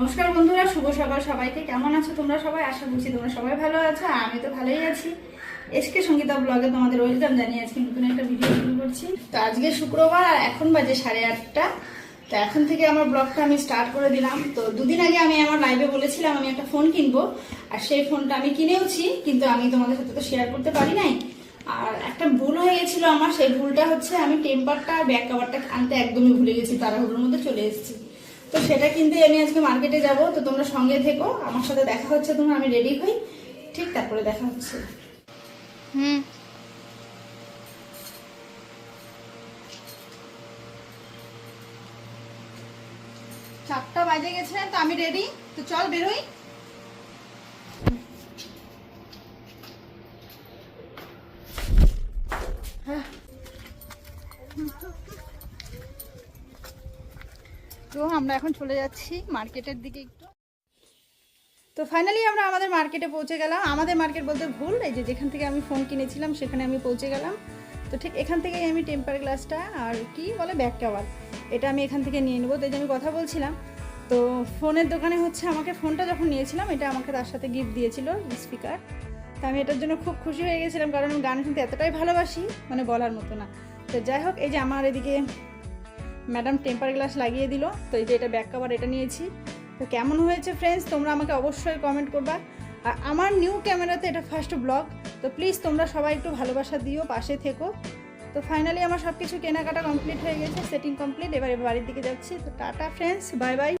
নমস্কার বন্ধুরা, শুভ সকাল সবাইকে। কেমন আছো তোমরা সবাই? আশা করছি তোমরা সবাই ভালো আছো আর আমি তো ভালোই আছি। এসকে সঙ্গীতা ব্লগে তোমাদের ওয়েলকাম জানিয়ে আজকে নতুন একটা ভিডিও শুরু করছি। তো আজকে শুক্রবার, আর এখন বাজে সাড়ে আটটা। তো এখন থেকে আমার ব্লগটা আমি স্টার্ট করে দিলাম। তো দুদিন আগে আমি আমার লাইভে বলেছিলাম আমি একটা ফোন কিনবো, আর সেই ফোনটা আমি কিনেওছি, কিন্তু আমি তোমাদের সাথে তো শেয়ার করতে পারি নাই। আর একটা ভুল হয়ে গেছিল আমার, সেই ভুলটা হচ্ছে আমি টেম্পারটা ব্যাক কাভারটা আনতে একদমই ভুলে গেছি, তাড়াহুড়োর মধ্যে চলে এসেছি। তো সেটা কিনতে আমি আজকে মার্কেটে যাব, তো তোমরা সঙ্গে থেকো, আমার সাথে দেখা হচ্ছে তোমরা, আমি রেডি হই, ঠিক তারপরে দেখা হচ্ছে। হুম। চারটা বাজে গেছে, তো আমি রেডি তো চল বেরোই হ্যাঁ। তো আমরা এখন চলে যাচ্ছি মার্কেটের দিকে একটু। তো ফাইনালি আমরা আমাদের মার্কেটে পৌঁছে গেলাম। আমাদের মার্কেট বলতে ভুল, এই যে যেখান থেকে আমি ফোন কিনেছিলাম সেখানে আমি পৌঁছে গেলাম। তো ঠিক এখান থেকেই আমি টেম্পার গ্লাসটা আর কি বলে ব্যাক কভার এটা আমি এখান থেকে নিয়ে নেব। তো এই যে আমি কথা বলছিলাম, তো ফোনের দোকানে হচ্ছে আমাকে ফোনটা যখন নিয়েছিলাম, এটা আমাকে তার সাথে গিফট দিয়েছিল স্পিকার তো আমি এটার জন্য খুব খুশি হয়ে গেছিলাম, কারণ আমি গান শুনতে এতটাই ভালোবাসি মানে বলার মতো না। তো যাই হোক, এই যে আমার এদিকে ম্যাডাম টেম্পার গ্লাস লাগিয়ে দিল। তো এই যে এটা ব্যাক কভার, এটা নিয়েছি। তো কেমন হয়েছে ফ্রেন্ডস তোমরা আমাকে অবশ্যই কমেন্ট করবা। আর আমার নিউ ক্যামেরাতে এটা ফার্স্ট ব্লগ তো প্লিজ তোমরা সবাই একটু ভালোবাসা দিও, পাশে থেকো। তো ফাইনালি আমার সব কিছু কেনাকাটা কমপ্লিট হয়ে গেছে সেটিং কমপ্লিট এবার বাড়ির দিকে যাচ্ছি। তো টাটা ফ্রেন্ডস বাই বাই